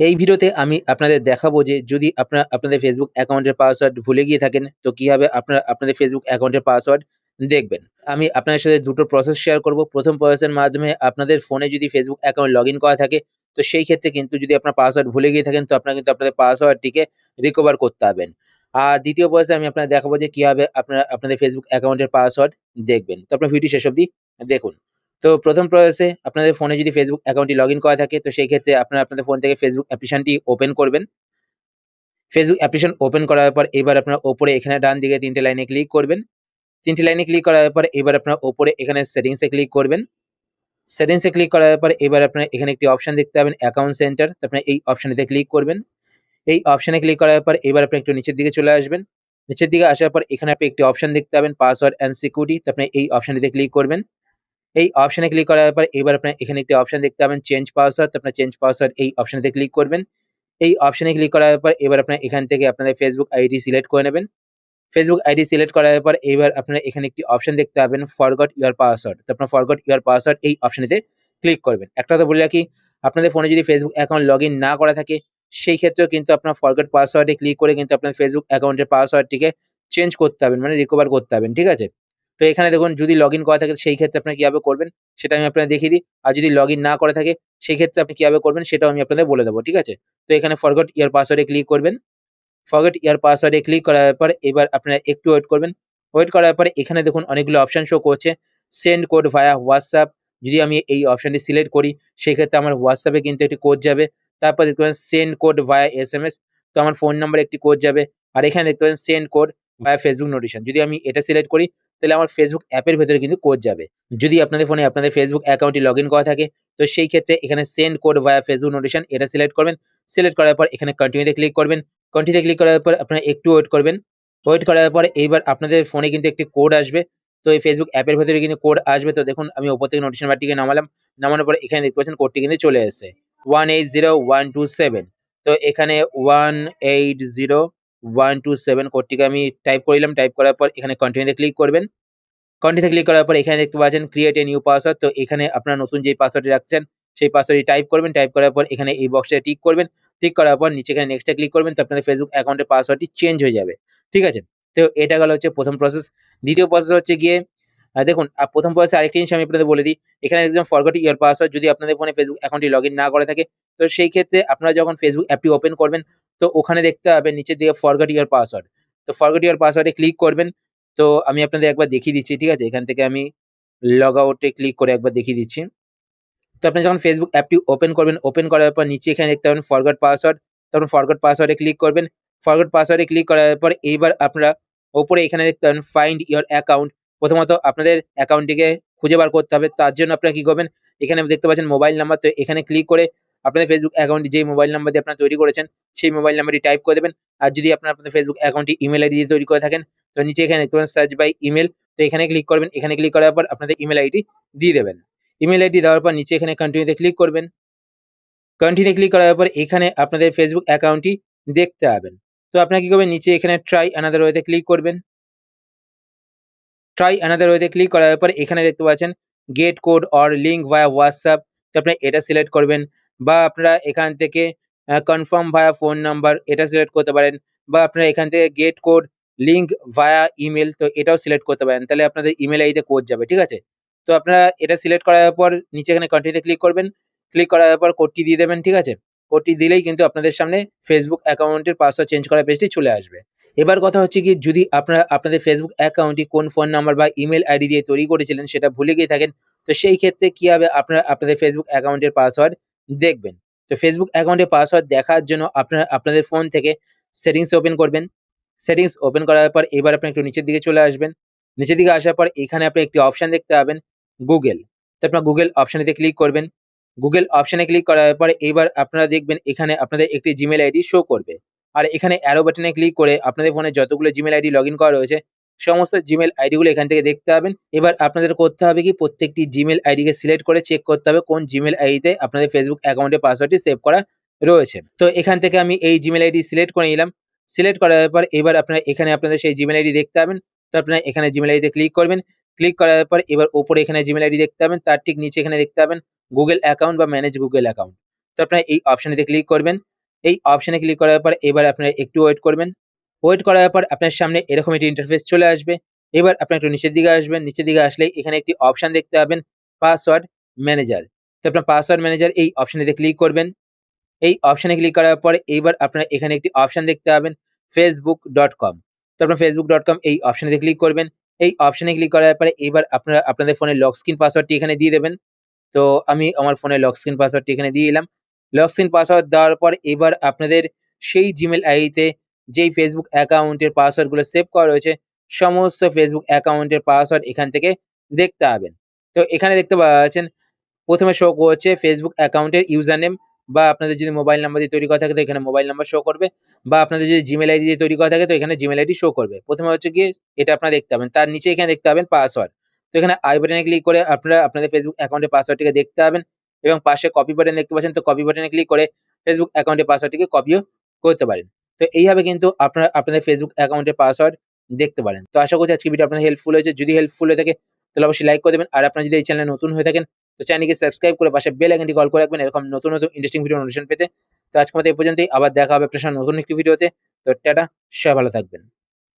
এই ভিডিওতে আমি আপনাদের দেখাবো যে যদি আপনারা আপনাদের ফেসবুক অ্যাকাউন্টের পাসওয়ার্ড ভুলে গিয়ে থাকেন, তো কীভাবে আপনারা আপনাদের ফেসবুক অ্যাকাউন্টের পাসওয়ার্ড দেখবেন? আমি আপনাদের সাথে দুটো প্রসেস শেয়ার করব। প্রথম প্রসেসের মাধ্যমে আপনাদের ফোনে যদি ফেসবুক অ্যাকাউন্ট লগ করা থাকে, তো সেই ক্ষেত্রে কিন্তু যদি আপনার পাসওয়ার্ড ভুলে গিয়ে থাকেন, তো আপনারা কিন্তু আপনাদের পাসওয়ার্ডটিকে রিকভার করতে পারবেন। আর দ্বিতীয় প্রসেসে আমি আপনাদের দেখাবো যে কীভাবে আপনারা আপনাদের ফেসবুক অ্যাকাউন্টের পাসওয়ার্ড দেখবেন। তো আপনার ভিডিও শেষ অবধি দেখুন। তো প্রথম প্রসেসে আপনাদের ফোনে যদি ফেসবুক অ্যাকাউন্টটি লগ ইন করা থাকে, তো সেই ক্ষেত্রে আপনারা আপনাদের ফোন থেকে ফেসবুক অ্যাপ্লিকেশনটি ওপেন করবেন। ফেসবুক অ্যাপ্লিকেশন ওপেন করার পর এবার আপনার ওপরে এখানে ডান দিকে তিনটে লাইনে ক্লিক করবেন। তিনটে লাইনে ক্লিক করার পর এবার আপনার ওপরে এখানে সেটিংসে ক্লিক করবেন। সেটিংসে ক্লিক করার পর এবার আপনার এখানে একটি অপশন দেখতে পাবেন অ্যাকাউন্ট সেন্টার তো আপনার এই অপশানেতে ক্লিক করবেন। এই অপশানে ক্লিক করার পর এবার আপনি একটু নিচের দিকে চলে আসবেন। নিচের দিকে আসার পর এখানে আপনি একটি অপশন দেখতে পাবেন পাসওয়ার্ড অ্যান্ড সিকিউরিটি তো আপনি এই অপশানটিতে ক্লিক করবেন। এই অপশনে ক্লিক করার পর এবার আপনার এখানে একটি অপশন দেখতে পাবেন চেঞ্জ পাসওয়ার্ড আপনার চেঞ্জ পাসওয়ার্ড এই অপশনেতে ক্লিক করবেন। এই অপশনে ক্লিক করার পর এবার আপনার এখান থেকে আপনাদের ফেসবুক আইডি সিলেক্ট করে নেবেন। ফেসবুক আইডি সিলেক্ট করার পর এবার আপনারা এখানে একটি অপশন দেখতে পাবেন ফরগট ইউর পাসওয়ার্ড তো আপনার ফরগট ইউর পাসওয়ার্ড এই অপশনেতে ক্লিক করবেন। একটা কথা বলে রাখি, আপনাদের ফোনে যদি ফেসবুক অ্যাকাউন্ট লগ না করা থাকে, সেই ক্ষেত্রেও কিন্তু আপনার ফরগট পাসওয়ার্ডে ক্লিক করে কিন্তু আপনার ফেসবুক অ্যাকাউন্টের পাসওয়ার্ডটিকে চেঞ্জ করতে হবেন মানে রিকভার করতে হবেন ঠিক আছে? তো এখানে দেখুন, যদি লগ ইন করা থাকে, সেই ক্ষেত্রে আপনারা কীভাবে করবেন, সেটা আমি আপনাদের দেখিয়ে দিই। আর যদি লগ ইন না করা থাকে, সেই ক্ষেত্রে আপনি কীভাবে করবেন, সেটাও আমি আপনাদের বলে দেবো, ঠিক আছে? তো এখানে ফরগট ইয়ার পাসওয়ার্ডে ক্লিক করবেন। ফরগট ইয়ার পাসওয়ার্ডে ক্লিক করার পর এবার আপনারা একটু ওয়েট করবেন। ওয়েট করার পরে এখানে দেখুন, অনেকগুলো অপশান শো করছে। সেন্ড কোড ভায়া হোয়াটসঅ্যাপ যদি আমি এই অপশানটি সিলেক্ট করি, সেই ক্ষেত্রে আমার হোয়াটসঅ্যাপে কিন্তু একটি কোড যাবে। তারপর দেখতে পাবেন send code via S M S তো আমার ফোন নাম্বারে একটি কোড যাবে। আর এখানে দেখতে পাবেন send code via Facebook notification যদি আমি এটা সিলেক্ট করি তাহলে আমার ফেসবুক অ্যাপের ভেতরে কিন্তু কোড যাবে। যদি আপনাদের ফোনে আপনাদের ফেসবুক অ্যাকাউন্টটি লগ করা থাকে, তো সেই ক্ষেত্রে এখানে send code via Facebook notification এটা সিলেক্ট করবেন। সিলেক্ট করার পর এখানে কন্টিনিউতে ক্লিক করবেন। কন্টিনিউতে ক্লিক করার পর আপনারা একটু ওয়েট করবেন। ওয়েট করার পর এইবার আপনাদের ফোনে কিন্তু একটি কোড আসবে। তো এই ফেসবুক অ্যাপের ভেতরে কিন্তু কোড আসবে। তো দেখুন, আমি ওপর থেকে নোটিশন বারটিকে নামালাম। নামানোর পরে এখানে দেখতে পাচ্ছেন কোডটি কিন্তু চলে এসেছে। One eight zero one two seven তো এখানে one eight zero one two seven কোডটিকে আমি টাইপ করলাম টাইপ করার পর এখানে কন্টিনিউতে ক্লিক করবেন। কন্টিনিউতে ক্লিক করার পর এখানে দেখতে পাচ্ছেন ক্রিয়েট এ নিউ পাসওয়ার্ড তো এখানে আপনার নতুন যে পাসওয়ার্ডটি রাখছেন, সেই পাসওয়ার্ডটি টাইপ করবেন টাইপ করার পর এখানে এই বক্সটা টিক করবেন। টিক করার পর নিচে এখানে নেক্সটে ক্লিক করবেন, তো আপনাদের ফেসবুক অ্যাকাউন্টের পাসওয়ার্ডটি চেঞ্জ হয়ে যাবে। ঠিক আছে? তো এটা গেল হচ্ছে প্রথম প্রসেস দ্বিতীয় প্রসেস হচ্ছে গিয়ে দেখুন প্রথম প্রসেসে আরেকটি জিনিস আমি আপনাদের বলে দিই। এখানে একদম ফরগট ইয়ার পাসওয়ার্ড যদি আপনাদের ফোনে ফেসবুক অ্যাকাউন্টটি লগ না করে থাকে, তো সেই ক্ষেত্রে আপনারা যখন ফেসবুক অ্যাপটি ওপেন করবেন তো ওখানে দেখতে হবে নিচের দিকে ফরগট ইয়ার পাসওয়ার্ড তো ফরগট ইয়ার পাসওয়ার্ডে ক্লিক করবেন, তো আমি আপনাদের একবার দেখিয়ে দিচ্ছি, ঠিক আছে? এখান থেকে আমি লগ আউটে ক্লিক করে একবার দেখিয়ে দিচ্ছি। তো আপনি যখন ফেসবুক অ্যাপটি ওপেন করবেন ওপেন করার পর নিচে এখানে দেখতে পাবেন ফরগট পাসওয়ার্ড তখন ফরগট পাসওয়ার্ডে ক্লিক করবেন। ফরগট পাসওয়ার্ডে ক্লিক করার পর এইবার আপনারা ওপরে এখানে দেখতে পাবেন ফাইন্ড ইয়োর অ্যাকাউন্ট প্রথমত আপনাদের অ্যাকাউন্টটিকে খুঁজে বার করতে হবে, তার জন্য আপনারা কী করবেন? এখানে দেখতে পাচ্ছেন মোবাইল নাম্বার তো এখানে ক্লিক করে আপনাদের ফেসবুক অ্যাকাউন্টটি যেই মোবাইল নাম্বার দিয়ে আপনারা তৈরি করেছেন, সেই মোবাইল নাম্বারটি টাইপ করে দেবেন। আর যদি আপনার আপনাদের ফেসবুক অ্যাকাউন্টটি ইমেল আইডি দিয়ে তৈরি করে থাকেন, তো নিচে এখানে দেখতে পাবেন সার্চ বাই ইমেল তো এখানে ক্লিক করবেন। এখানে ক্লিক করার পর আপনাদের ইমেল আইডি দিয়ে দেবেন। ইমেল আইডি দেওয়ার পর নিচে এখানে কন্টিনিউতে ক্লিক করবেন। কন্টিনিউ ক্লিক করার পর এখানে আপনাদের ফেসবুক অ্যাকাউন্টটি দেখতে পাবেন। তো আপনারা কী করবেন? নিচে এখানে ট্রাই আনাদার ওয়েতে ক্লিক করবেন। ট্রাই আনাদার ওয়েতে ক্লিক করার পর এখানে দেখতে পাচ্ছেন get code or link via WhatsApp তো আপনি এটা সিলেক্ট করবেন। বা আপনারা এখান থেকে কনফার্ম ভায়া ফোন নাম্বার এটা সিলেক্ট করতে পারেন বা আপনারা এখান থেকে get code link via email তো এটাও সিলেক্ট করতে পারেন। তাহলে আপনাদের ইমেল আইডিতে কোড যাবে, ঠিক আছে? তো আপনারা এটা সিলেক্ট করার পর নিচে এখানে কন্টিনিউতে ক্লিক করবেন। ক্লিক করার পর কোডটি দিয়ে দেবেন, ঠিক আছে? কোডটি দিলেই কিন্তু আপনাদের সামনে ফেসবুক অ্যাকাউন্টের পাসওয়ার্ড চেঞ্জ করার পেজটি চলে আসবে। এবার কথা হচ্ছে কি, যদি আপনারা, আপনাদের ফেসবুক অ্যাকাউন্টটি কোন ফোন নাম্বার বা ইমেল আইডি দিয়ে তৈরি করেছিলেন সেটা ভুলে গিয়ে থাকেন, তো সেই ক্ষেত্রে কী হবে? আপনারা, আপনাদের ফেসবুক অ্যাকাউন্টের পাসওয়ার্ড দেখবেন। তো ফেসবুক অ্যাকাউন্টের পাসওয়ার্ড দেখার জন্য আপনারা, আপনাদের ফোন থেকে সেটিংস ওপেন করবেন। সেটিংস ওপেন করার পর এবার আপনি একটু নিচের দিকে চলে আসবেন। নিচের দিকে আসার পর এখানে আপনি একটি অপশান দেখতে পাবেন গুগল তো আপনার গুগল অপশানেতে ক্লিক করবেন। গুগল অপশানে ক্লিক করার পরে এবার আপনারা দেখবেন এখানে আপনাদের একটি জিমেল আইডি শো করবে। আর এখানে অ্যারো বাটনে ক্লিক করে আপনাদের ফোনে যতগুলো জিমেল আইডি লগ করা রয়েছে সমস্ত জিমেল আইডিগুলো এখান থেকে দেখতে পাবেন। এবার আপনাদের করতে হবে কি, প্রত্যেকটি জিমেল আইডিকে সিলেক্ট করে চেক করতে হবে কোন জিমেল আইডিতে আপনাদের ফেসবুক অ্যাকাউন্টের পাসওয়ার্ডটি সেভ করা রয়েছে। তো এখান থেকে আমি এই জিমেল আইডি সিলেক্ট করে নিলাম। সিলেক্ট করার পর এবার আপনারা এখানে আপনাদের সেই জিমেল আইডি দেখতে পাবেন। তো আপনারা এখানে জিমেল আইডিতে ক্লিক করবেন। ক্লিক করার পর এবার ওপরে এখানে জিমেল আইডি দেখতে পাবেন। তার ঠিক নিচে এখানে দেখতে পাবেন গুগল অ্যাকাউন্ট বা ম্যানেজ গুগল অ্যাকাউন্ট তো আপনারা এই অপশানেতে ক্লিক করবেন। এই অপশানে ক্লিক করার পর এবার আপনারা একটু ওয়েট করবেন। ওয়েট করার পর আপনার সামনে এরকম একটি ইন্টারফেস চলে আসবে। এবার আপনার একটু নিচের দিকে আসবেন। নিচের দিকে আসলে এখানে একটি অপশান দেখতে পাবেন পাসওয়ার্ড ম্যানেজার তো আপনার পাসওয়ার্ড ম্যানেজার এই অপশানেতে ক্লিক করবেন। এই অপশানে ক্লিক করার পরে এইবার আপনার এখানে একটি অপশান দেখতে পাবেন ফেসবুক ডট কম তো আপনার ফেসবুক ডট কম এই অপশানেতে ক্লিক করবেন। এই অপশানে ক্লিক করার পরে এবার আপনারা, আপনাদের ফোনের লক স্ক্রিন পাসওয়ার্ডটি এখানে দিয়ে দেবেন। তো আমি আমার ফোনের লক স্ক্রিন পাসওয়ার্ডটি এখানে দিয়ে দিলাম। লক স্ক্রিন পাসওয়ার্ড দেওয়ার পর এবার আপনাদের সেই জিমেল আইডিতে যেই ফেসবুক অ্যাকাউন্টের পাসওয়ার্ডগুলো সেভ করা রয়েছে, সমস্ত ফেসবুক অ্যাকাউন্টের পাসওয়ার্ড এখান থেকে দেখতে পাবেন। তো এখানে দেখতে পাচ্ছেন, প্রথমে শো করছে ফেসবুক অ্যাকাউন্টের ইউজার নেম বা আপনাদের যদি মোবাইল নাম্বার দিয়ে তৈরি করা থাকে তো এখানে মোবাইল নাম্বার শো করবে, বা আপনাদের যদি জিমেল আইডি দিয়ে তৈরি করা থাকে তো এখানে জিমেল আইডি শো করবে। প্রথমে হচ্ছে গিয়ে এটা আপনারা দেখতে পাবেন, তার নিচে এখানে দেখতে পাবেন পাসওয়ার্ড তো এখানে আই বাটনে ক্লিক করে আপনারা আপনাদের ফেসবুক অ্যাকাউন্টের পাসওয়ার্ডটিকে দেখতে পাবেন, এবং পাশে কপি বাটন দেখতে পাচ্ছেন, তো কপি বাটনে ক্লিক করে ফেসবুক অ্যাকাউন্টের পাসওয়ার্ডটিকে কপিও করতে পারেন। তো এইভাবে কিন্তু আপনারা, আপনাদের ফেসবুক অ্যাকাউন্টের পাসওয়ার্ড দেখতে পারেন। তো আশা করছি আজকে ভিডিও আপনার হেল্পফুল হয়েছে। যদি হেল্পফুল হয়ে থাকে, তাহলে অবশ্যই লাইক করে দেবেন। আর আপনারা যদি এই চ্যানেলে নতুন হয়ে থাকেন, তো চ্যানেলকে সাবস্ক্রাইব করে পাশে বেল আইকনটি কল করে রাখবেন। এরকম নতুন নতুন ইন্টারেস্টিং ভিডিও অনুষ্ঠান পেতে। তো আজকে মতো এই পর্যন্তই। আবার দেখা হবে সাথে নতুন একটি ভিডিওতে তো টাটা, সবাই ভালো থাকবেন।